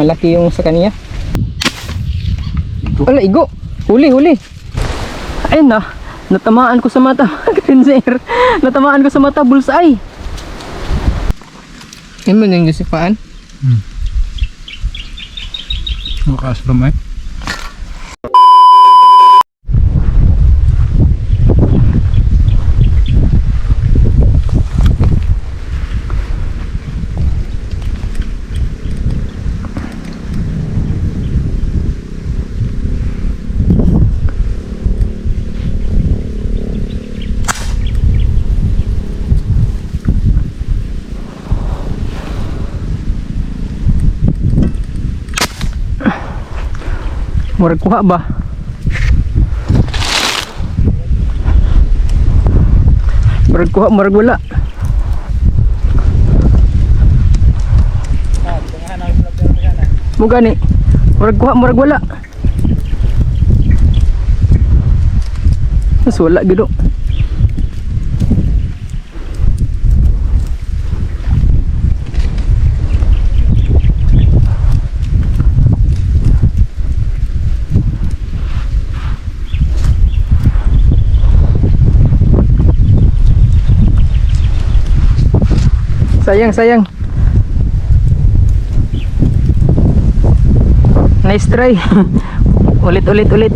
Malaki yung sa kanya. Wala, igo. Huli, huli. Ayun na. Natamaan ko sa mata. Grinzer. Natamaan ko sa mata. Bullseye. Yan mo yung jusipaan. Wakas lumay. Murag kuha ba? Murag kuha, murag wala. Mo gani. Murag kuha, murag. Sayang, sayang. Nice try. ulit, ulit, ulit.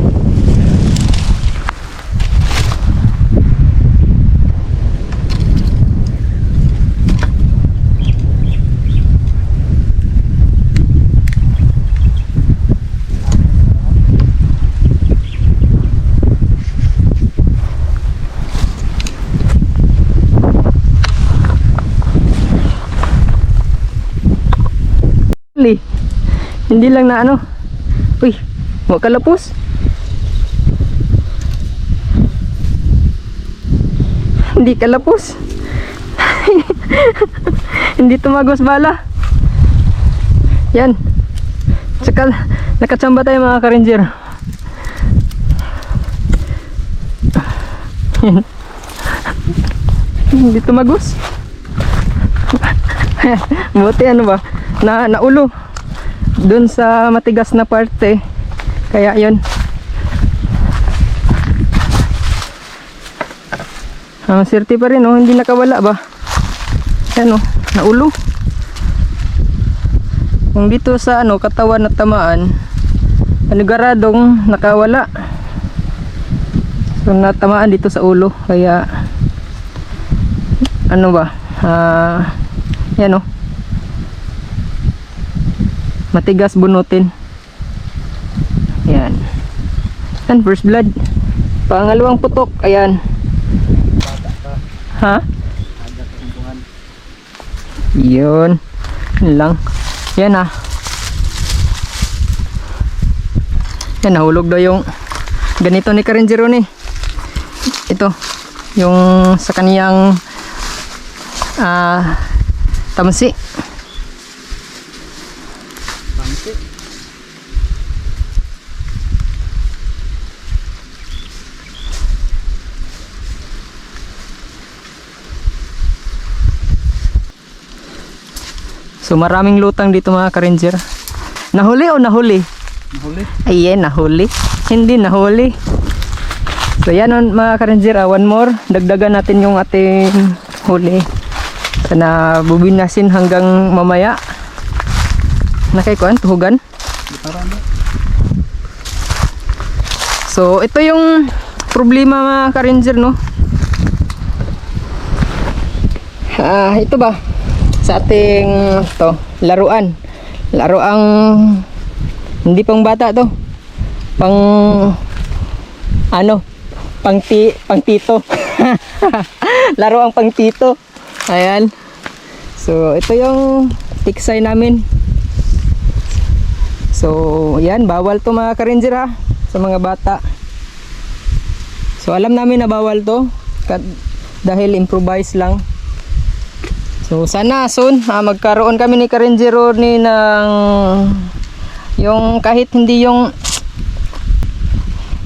Hindi lang na ano. Uy, mo kalapos. Hindi kalapos. Hindi tumagos bala. Yan. Tsaka nakatsamba tayo mga ka-ranger. Hindi tumagos. Buti ano ba? Na naulo. Doon sa matigas na parte. Kaya 'yon. Ang sirti pa rin oh, hindi nakawala ba? Yan oh, naulo. Kung dito sa ano, katawan na tamaan, paniguradong nakawala. So natamaan dito sa ulo, kaya ano ba? Ah, yan oh. Matigas bunutin. Yan. Yan, first blood. Pangalawang putok, ayan. Ha? Yun. Yun lang. Yan ah. Yan, nahulog daw yung ganito ni Karenjiro ni. Ito. Yung sa kaniyang ah tamsi. So maraming lutang dito mga ka-ranger. Nahuli o nahuli? Nahuli. Ayan, nahuli. Hindi nahuli. So yan on, mga ka-ranger, ah, one more. Dagdagan natin yung ating huli. Sana bubinasin hanggang mamaya. Nakaikuan, tuhugan. So ito yung problema mga ka-ranger no. Ah, ito ba? Sa ating to, laruan. Laruang hindi pang bata to. Pang ano? Pang ti, pang tito. Laruang pang tito. Ayan. So ito yung tiksay namin. So, yan, bawal to mga ka-ranger ha, sa mga bata. So, alam namin na bawal to, dahil improvise lang. So, sana soon, ah, magkaroon kami ni ka-ranger ni ng, yung kahit hindi yung,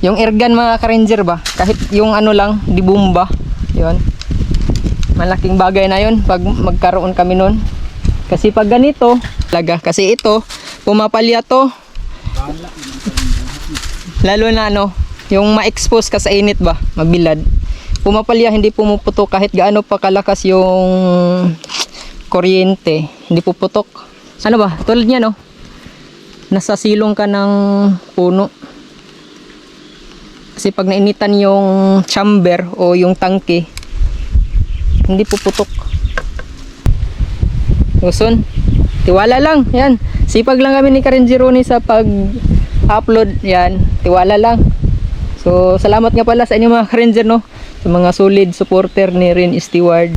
yung ergan mga ka-ranger ba, kahit yung ano lang, di bumba, yun. Malaking bagay na yun pag magkaroon kami nun. Kasi pag ganito, laga kasi ito, pumapalya to. Lalo na ano, yung ma-expose ka sa init ba, mabilad. Pumapalya, hindi pumuputok kahit gaano pa kalakas yung kuryente, hindi puputok. Ano ba, tulad niya no, nasa silong ka ng puno. Kasi pag nainitan yung chamber o yung tangke, hindi puputok. Uson. Tiwala lang. Yan. Sipag lang kami ni Karen Gironi sa pag-upload. Yan. Tiwala lang. So, salamat nga pala sa inyo mga Karen no? Sa mga solid supporter ni Rin Steward.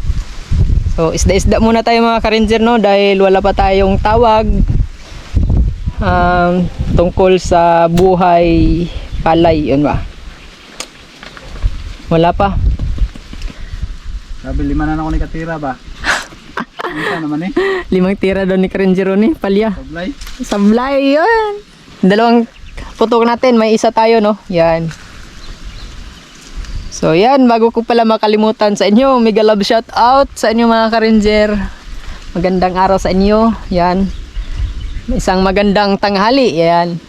So, isda-isda muna tayo mga Karen no? Dahil wala pa tayong tawag um, tungkol sa buhay palay. Yun ba? Wala pa. Sabi lima na ako ni Katira ba? Ano naman eh? Limang tira daw ni Karen Gironi. Palya. Sablay. Sablay, yun. Dalawang putok natin, may isa tayo, no? Yan. So, yan. Bago ko pala makalimutan sa inyo, mega love shout out sa inyo mga ka-ranger. Magandang araw sa inyo. Yan. Isang magandang tanghali. Yan.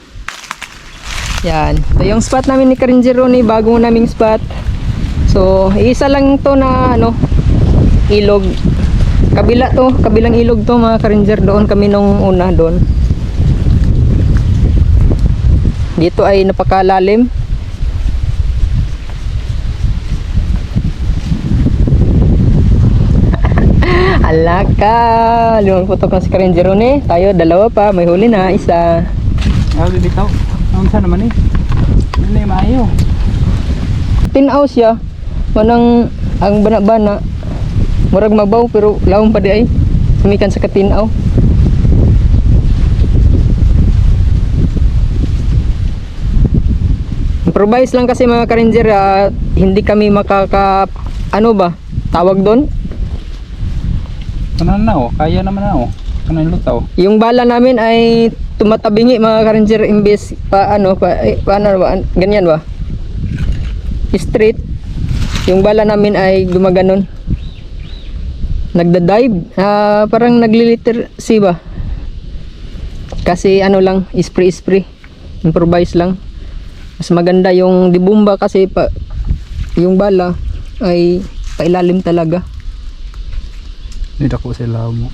Yan. Ito yung spot namin ni Karinger Ronnie, bago naming spot. So, isa lang to na, ano, ilog. Kabila to, kabilang ilog to mga Karinger. Doon kami nung una doon. Dito ay napakalalim. Alaka! Limang putok na si Karinger Ronnie. Tayo, dalawa pa. May huli na, isa. Sabi bitaw. Ano sa naman eh? Ano yung maayo? tinaw siya manang ang bana-bana murag mabaw pero lawom pa di ay sumikan sa katinaw improvise lang kasi mga ka-ranger ah, hindi kami makaka ano ba tawag doon Ano na oh? Kaya naman na oh. Yung lutaw? yung bala namin ay tumatabingi mga ka-ranger imbes pa ano pa, eh, paano ba An- ganyan ba straight yung bala namin ay gumaganon. Nagda-dive. Ah, parang nagliliter si ba kasi ano lang spray spray. Improvise lang. Mas maganda yung dibumba kasi pa yung bala ay pailalim talaga Hindi ako sila mo.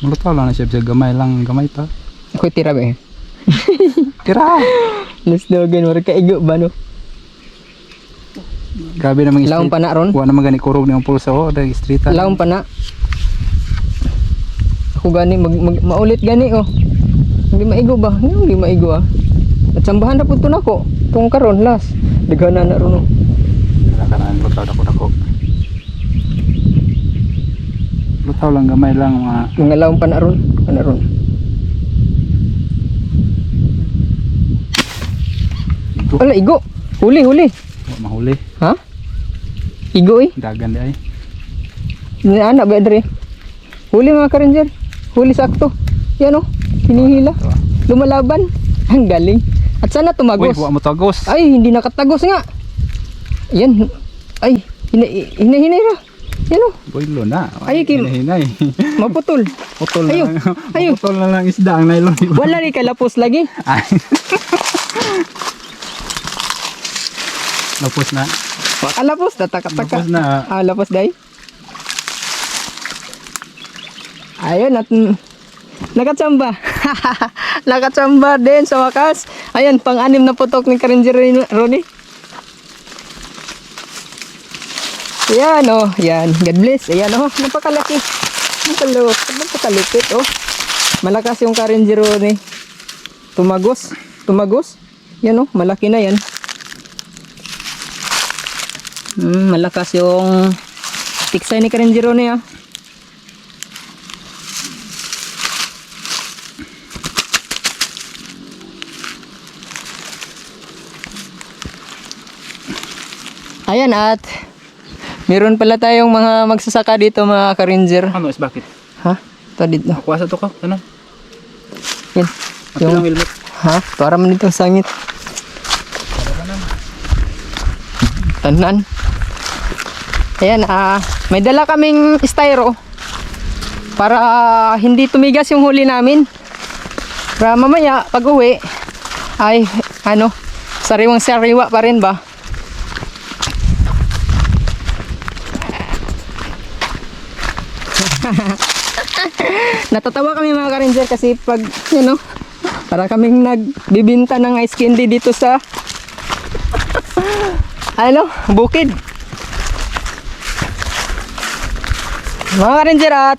Lutaw lang na siya. siya Gamay lang. Gamay pa. ako tira ba eh Tira! let's do again wala kaigo ba no Grabe namang laong pa na ron Wa naman gani kurog ng pulsa oh. Dahil street laong pa na ako gani mag, mag- maulit gani oh hindi maigo ba hindi maigo ah at sambahan na po ito na ko kung karon last dagana na ron oh Wala ka na. Lutaw dako dako. Lutaw lang. Gamay lang mga. mga laong pa na ron pa na ron Igo. wala igo huli huli Wa mahuli. ha igo eh Dagan di ay. Ni anak ba dre? Huli mga ka-ranger. Huli sakto. Yan oh. Hinihila. Lumalaban. Ang galing. At sana Uy, tumagos. wa mo tagos. Ay, hindi nakatagos nga. Yan. Ay, hina hina hina. hina. Yan oh. Boylo na. Ay, kim- Hinahinay. Maputol. Putol Ayo, na lang. ayo. Putol na lang isda ang nylon. Wala ni kalapos lagi. Ay. Lapos na. Kalapos tataka-taka. Lapos na. Ah, lapos day. Ayun at nakatsamba. nakatsamba din sa wakas. Ayan, pang-anim na putok ni Karinger Ronnie. Yan oh, yan. God bless. Ayan oh, napakalaki. Napakalok, napakalupit oh. Malakas yung Karinger Ronnie. Tumagos, tumagos. Yan oh, malaki na yan. Hmm, malakas yung tiksay ni Karinger Ronnie ah. Ayan at meron pala tayong mga magsasaka dito mga ka-ranger. Ano is bakit? Ha? Ito dito. Kuha sa to ka. Ano? Yan. Yung, helmet. ha? Para man itong sangit. Tanan. Ayan, ah, may dala kaming styro para ah, hindi tumigas yung huli namin. Para mamaya, pag uwi, ay, ano, sariwang sariwa pa rin ba? Natatawa kami mga ka-ranger kasi pag, you know, para kaming nagbibinta ng ice candy dito sa ano, bukid. Mga ka-ranger at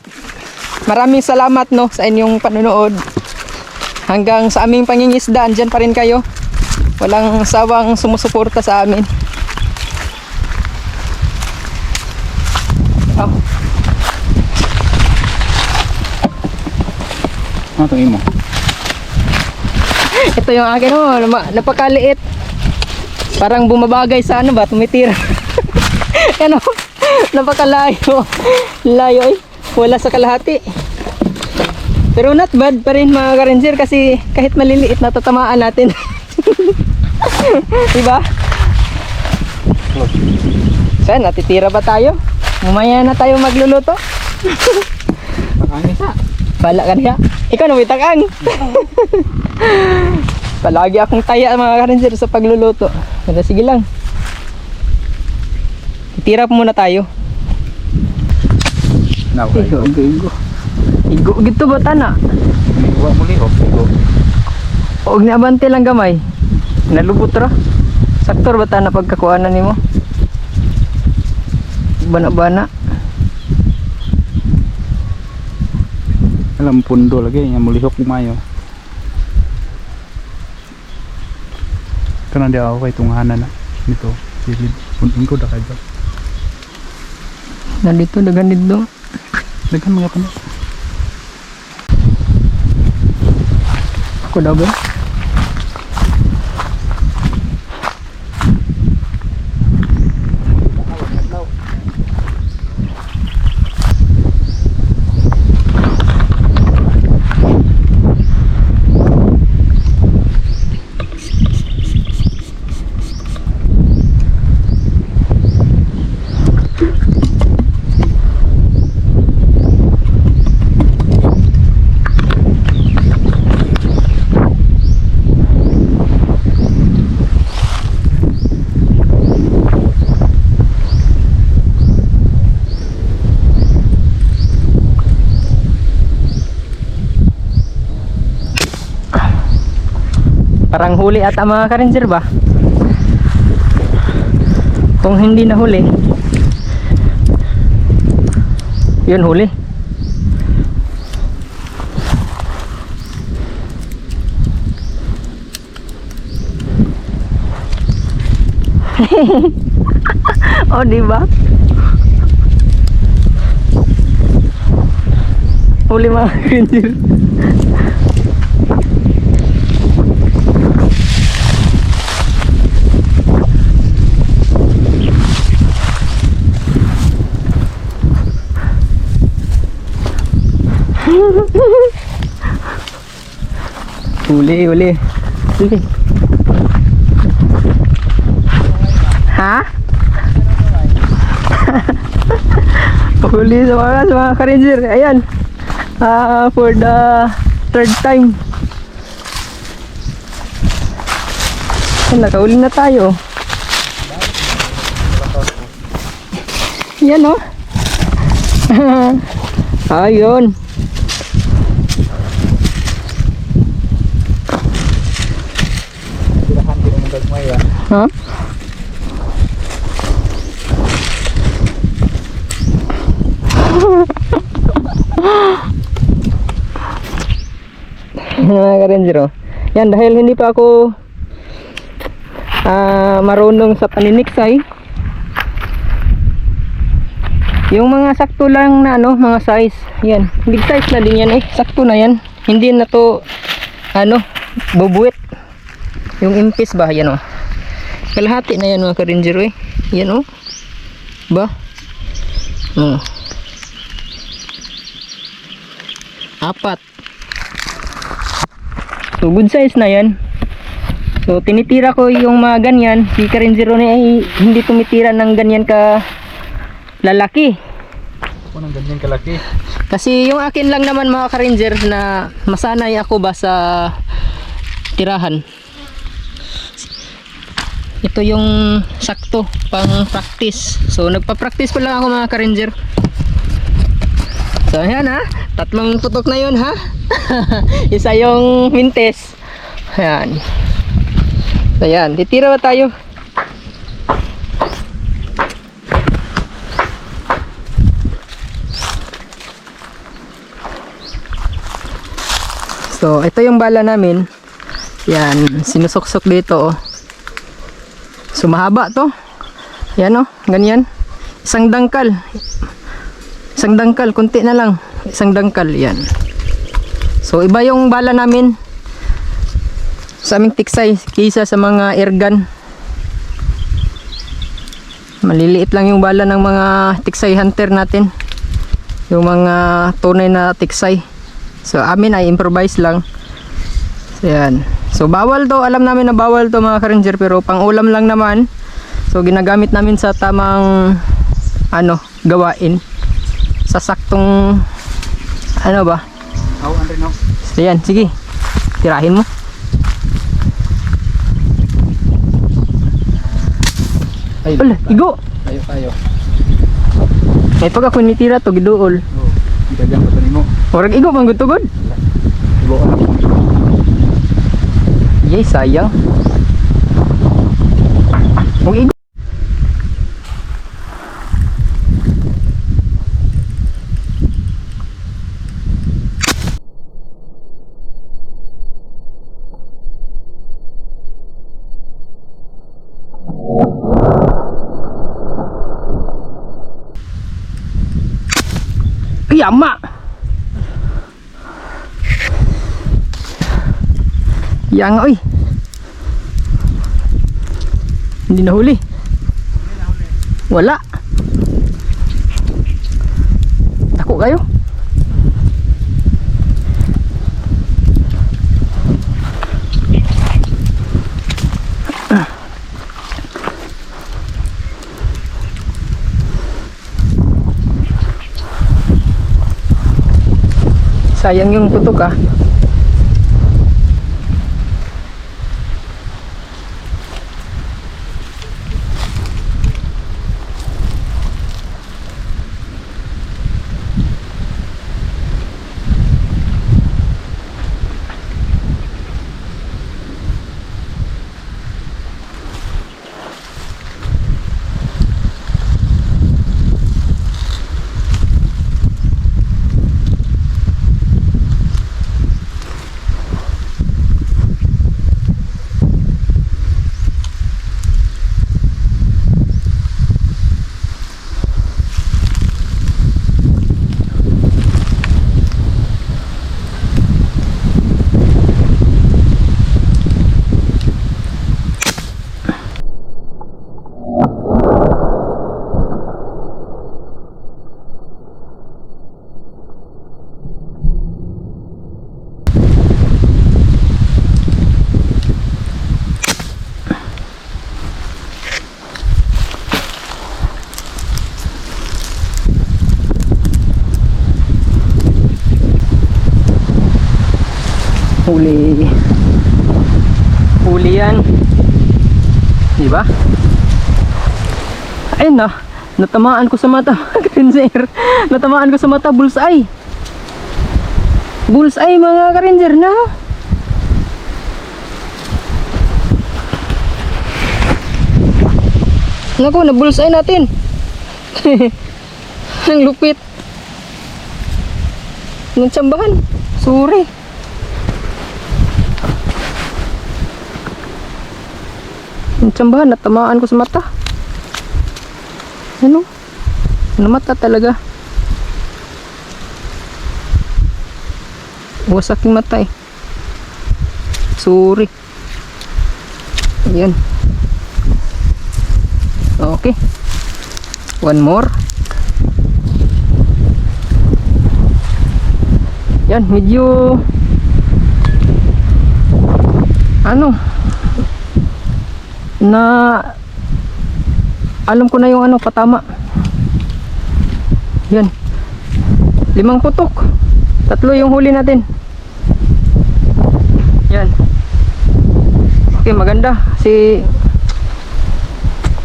maraming salamat no sa inyong panonood. Hanggang sa aming pangingisda, andyan pa rin kayo. Walang sawang sumusuporta sa amin. Oh, Ano itong imo? ito yung akin oh, napakaliit. Parang bumabagay sa ano ba, tumitira. ano, napakalayo. Layo eh. Wala sa kalahati. Pero not bad pa rin mga ka-ranger kasi kahit maliliit natatamaan natin. diba? Saan, natitira ba tayo? Mamaya na tayo magluluto. Bakang isa. Bala ka niya. Ikaw na may takang. Palagi akong taya mga ka-ranger sa pagluluto. Pero sige lang. Titira po muna tayo. Naway. Igo, igo, igo. Igo, gito ba tana? Iwa muli oh. Igo. Huwag ni abante lang gamay. Nalubot ra. Saktor ba tana pagkakuanan nimo? Bana-bana. Alam pundo lagi. Yang mulihok kumayo. Kana dia ako kay tunghanan na. Nito. Silid. Puntun ko da kay ba. Nandito, dagan dito. Daghan mga pano. Ako daw ba? Parang huli ata mga ka-ranger ba? Kung hindi na huli, yun huli. oh, di ba? Huli mga ka-ranger. Huli, huli. Huli. Ha? huli sa mga, sa mga ka-ranger. Ayan. Ah, for the third time. Ayan, nakahuli na tayo. Yan oh. Ayun. Tirahan din mo Ha? mga ka-ranger oh. Yan dahil hindi pa ako ah, marunong sa paniniksay. Yung mga sakto lang na ano, mga size. Yan, big size na din yan eh. Sakto na yan. Hindi na to ano, bubuwit. Yung impis ba, yan oh. Kalahati na yan mga ka-ranger eh. Yan oh. Ba? Hmm. Apat. So good size na yan. So tinitira ko yung mga ganyan. Si ka-ranger ni ay hindi tumitira ng ganyan ka lalaki. Kung ang ganyan kalaki. Kasi yung akin lang naman mga ka-ranger na masanay ako ba sa tirahan. Ito yung sakto pang practice. So nagpa-practice pa lang ako mga ka-ranger. So ayan ha, tatlong putok na yun ha. Isa yung mintes. Ayan. So ayan, titira ba tayo? So, ito yung bala namin. Yan, sinusuksok dito oh. So, mahaba to. Yan oh, ganyan. Isang dangkal. Isang dangkal, kunti na lang. Isang dangkal, yan. So, iba yung bala namin sa aming tiksay kaysa sa mga airgun. Maliliit lang yung bala ng mga tiksay hunter natin. Yung mga tunay na tiksay. So amin ay improvise lang. So yan. So bawal to, alam namin na bawal to mga ka-ranger pero pang ulam lang naman. So ginagamit namin sa tamang ano, gawain. Sa saktong ano ba? Aw, andre no. So yan, sige. Tirahin mo. Ay, Ula, igo. Tayo, tayo. May pag ako nitira to giduol. Oo. Idagang pa mo. Orag igo man gutugod. Ibo ka na po. Yay, sayang. Huwag igo. Ay, ama! Yang, oy! Hindi nahuli. Wala. Tako kayo. Sayang yung putok ah. Huli. Huli yan. Di ba? Ayun na. Natamaan ko sa mata. Karinzer. Natamaan ko sa mata. Bullseye. Bullseye mga karinzer na. Naku, na bullseye natin. Ang lupit. Nagsambahan. Sorry. Ang tsambahan, natamaan ko sa mata. Ano? Ano mata talaga? Wasak yung mata eh. Sorry. Ayan. Okay. One more. Yan, medyo ano na alam ko na yung ano patama Yan. Limang putok. Tatlo yung huli natin. Yan. Okay, maganda. Kasi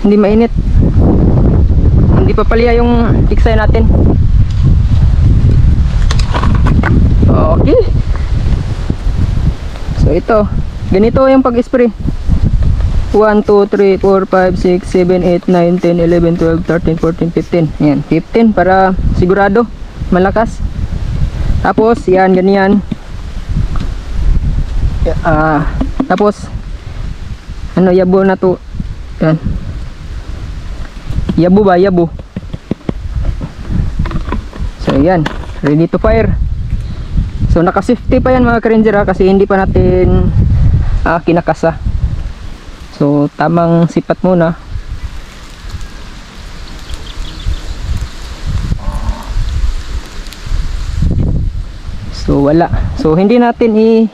hindi mainit. Hindi pa palya yung tiksay natin. Okay. So ito, ganito yung pag-spray. 1, 2, 3, 4, 5, 6, 7, 8, 9, 10, 11, 12, 13, 14, 15. Yan, 15 para sigurado malakas. Tapos, yan, ganyan. Ya- Ah, tapos, ano, yabo na to. Yan. Yabo ba? Yabo. So, yan. Ready to fire. So, naka-safety pa yan mga ka-ranger ha, kasi hindi pa natin ah, kinakasa. So, tamang sipat muna. So, wala. So, hindi natin i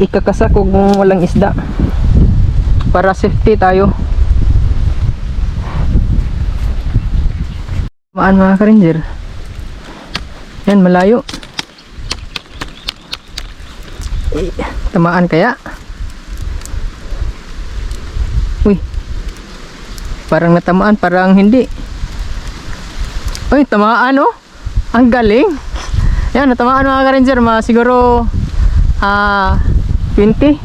ikakasa kung walang isda. Para safety tayo. Maan mga ka-ranger. Yan, malayo. Eh, tamaan kaya? Parang natamaan, parang hindi. Uy, tamaan oh. Ang galing. Yan, natamaan mga ka-ranger. Mga siguro ah 20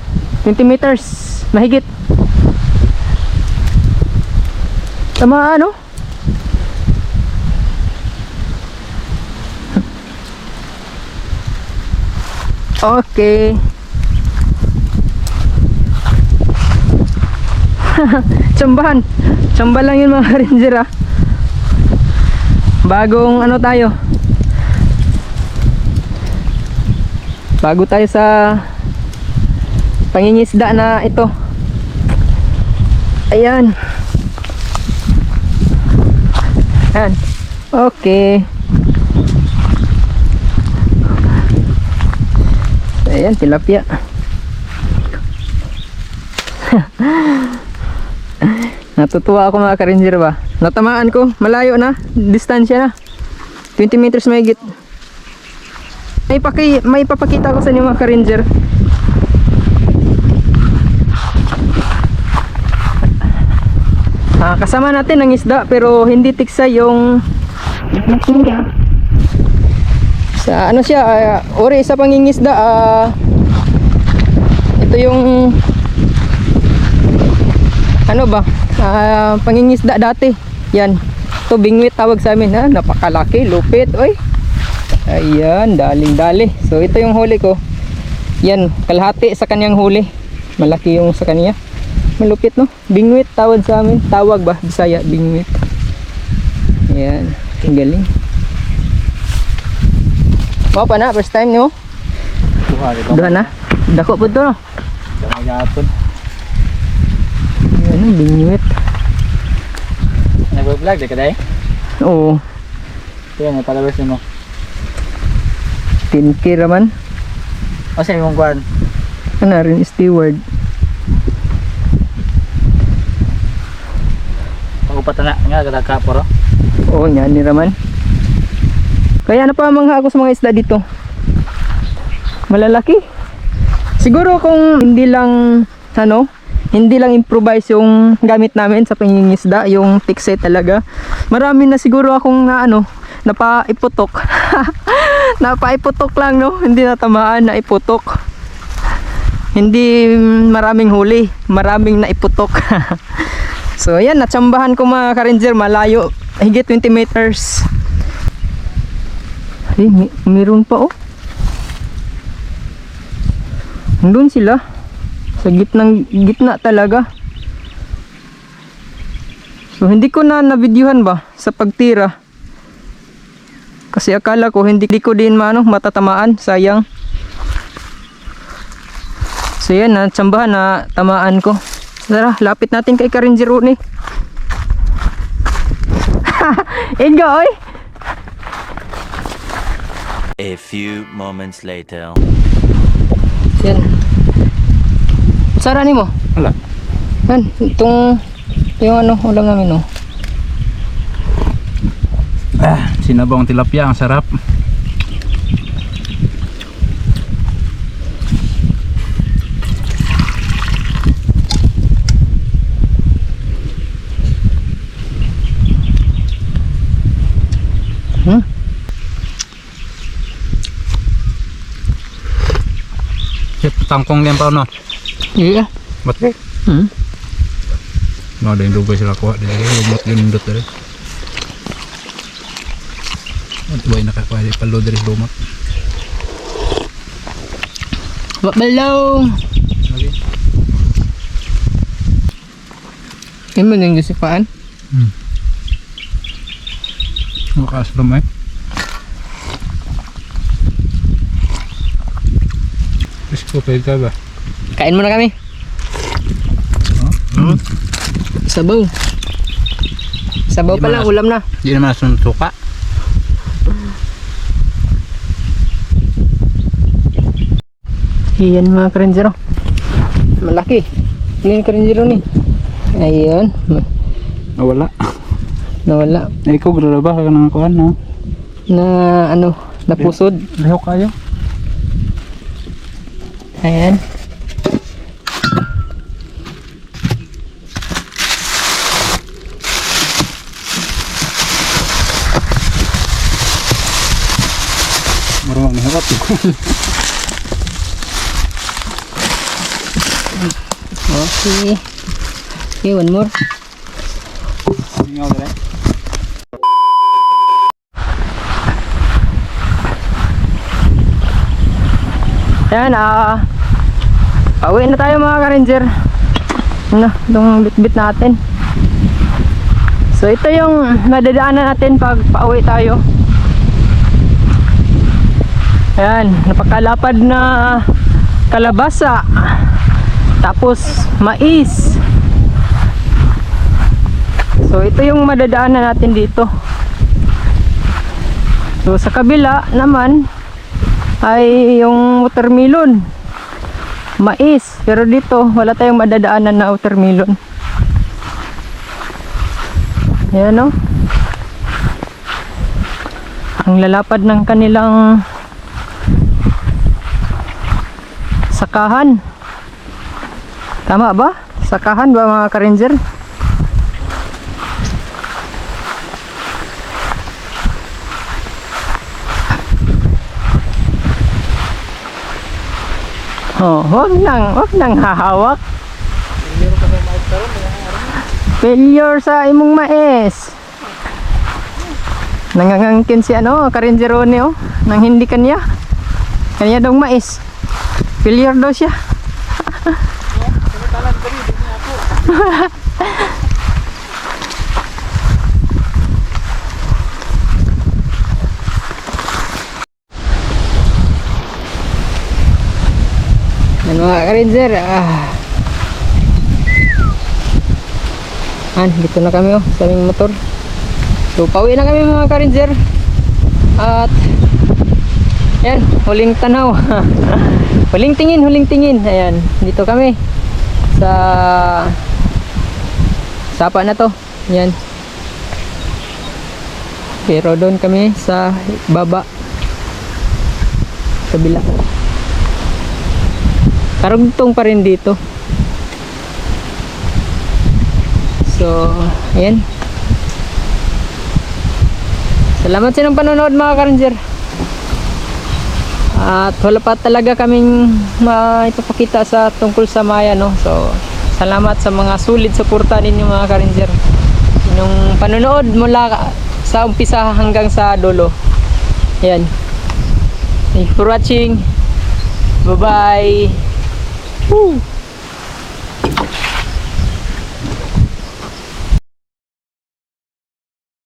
20 meters mahigit. Tamaan oh. Okay. Tsambahan. Tsamba lang yun mga ranger ah. Bagong ano tayo. Bago tayo sa pangingisda na ito. Ayan. Ayan. Okay. Ayan, tilapia. Natutuwa ako mga ka-ranger ba? Natamaan ko, malayo na, distansya na. 20 meters mahigit. May, paki, may papakita ko sa inyo mga ka-ranger. Ah, kasama natin ang isda pero hindi tiksa yung sa ano siya ah, ori sa pangingisda ah, ito yung ano ba Ah, pangingisda dati. Yan. To bingwit tawag sa amin ha? Napakalaki lupit oy. Ayan daling dali so ito yung huli ko. Yan kalahati sa kanyang huli. Malaki yung sa kanya. Malupit no? Bingwit tawag sa amin. Tawag ba? Bisaya bingwit. Yan ang galing. Mau pa na first time rin Duha na? Dako po to no? Damang yapon. Yan ang bingwit Nag-vlog, di ka dahi? oo Kaya nga, palabas mo. 10k raman O sa imong kuhan? ano rin steward Pag-upat na nga, kada kaporo. Oo, yan ni Raman. Kaya napamangha ako sa mga isda dito. Malalaki. Siguro kung hindi lang ano, hindi lang improvise yung gamit namin sa pangingisda, yung tikse talaga. Marami na siguro akong na ano, napaiputok. napaiputok lang no, hindi natamaan na iputok. Hindi maraming huli, maraming naiputok. so ayan, natsambahan ko mga ka-ranger, malayo, higit 20 meters. Ay, may, meron pa oh. Nandun sila. Sa gitnang gitna talaga. So hindi ko na nabidyuhan ba sa pagtira. Kasi akala ko hindi, ko din maano matatamaan, sayang. So yan na, tsambahan na tamaan ko. Tara, lapit natin kay Karinjir ni. Ingo, oy! A few moments later. Yan. Sara ni mo? Wala. Yan, itong yung ano, ulam namin oh. Ah, Sinabawang tilapia, ang sarap. Hmm? Tangkong pa no. Iya. Ba't? Hmm? No, ada yang dugay sila kuha. Dili, lumot yun indot dali. At ba yung nakakuha di palo dali lumot. Balong. Lagi. Yan mo yung gisipaan. Makas lumay. Terus ko pwede ka ba? Kain muna kami. Hmm? Sabaw. Sabaw Di pa lang, malas- ulam na. Di naman nasuntuka. Iyan mga karenzero. Malaki. Ilan karenzero ni? Ayun. Nawala. Nawala. Eh, ikaw grara ba ka nang kuhan no? Na ano, napusod. Lihok kayo. Ayan. Marunong ni harap. Okay. Okay, one more. Ayan, ah. pauwi na tayo mga ka-ranger. Ano, itong bitbit natin. So ito yung madadaanan natin pag pauwi tayo. Ayan, napakalapad na kalabasa. Tapos mais. So ito yung madadaanan natin dito. So sa kabila naman ay yung watermelon. Mais. Pero dito wala tayong madadaanan na watermelon. Ayan o. Ang lalapad ng kanilang sakahan. Tama ba? Sakahan ba mga ka-ranger? Oh, wag nang, wag nang hahawak. Failure sa imong mais. Nangangangkin si ano, Karinjerone oh, nang hindi kanya. Kanya daw mais. Failure daw siya. Yan mga ka-ranger, ah. Yan, dito na kami oh, sa aming motor. So, pauwi na kami mga ka-ranger. At, yan, huling tanaw. huling tingin, huling tingin. Ayan, dito kami. Sa, sapa na to. Yan. Pero doon kami sa baba. Kabila. Karugtong pa rin dito. So, ayan. Salamat sa inyong panonood mga ka-ranger. At wala pa talaga kaming maipapakita sa tungkol sa Maya, no? So, salamat sa mga sulit suporta ninyo mga ka-ranger. Yung panonood mula sa umpisa hanggang sa dulo. Ayan. Thank you for watching. Bye-bye. Woo!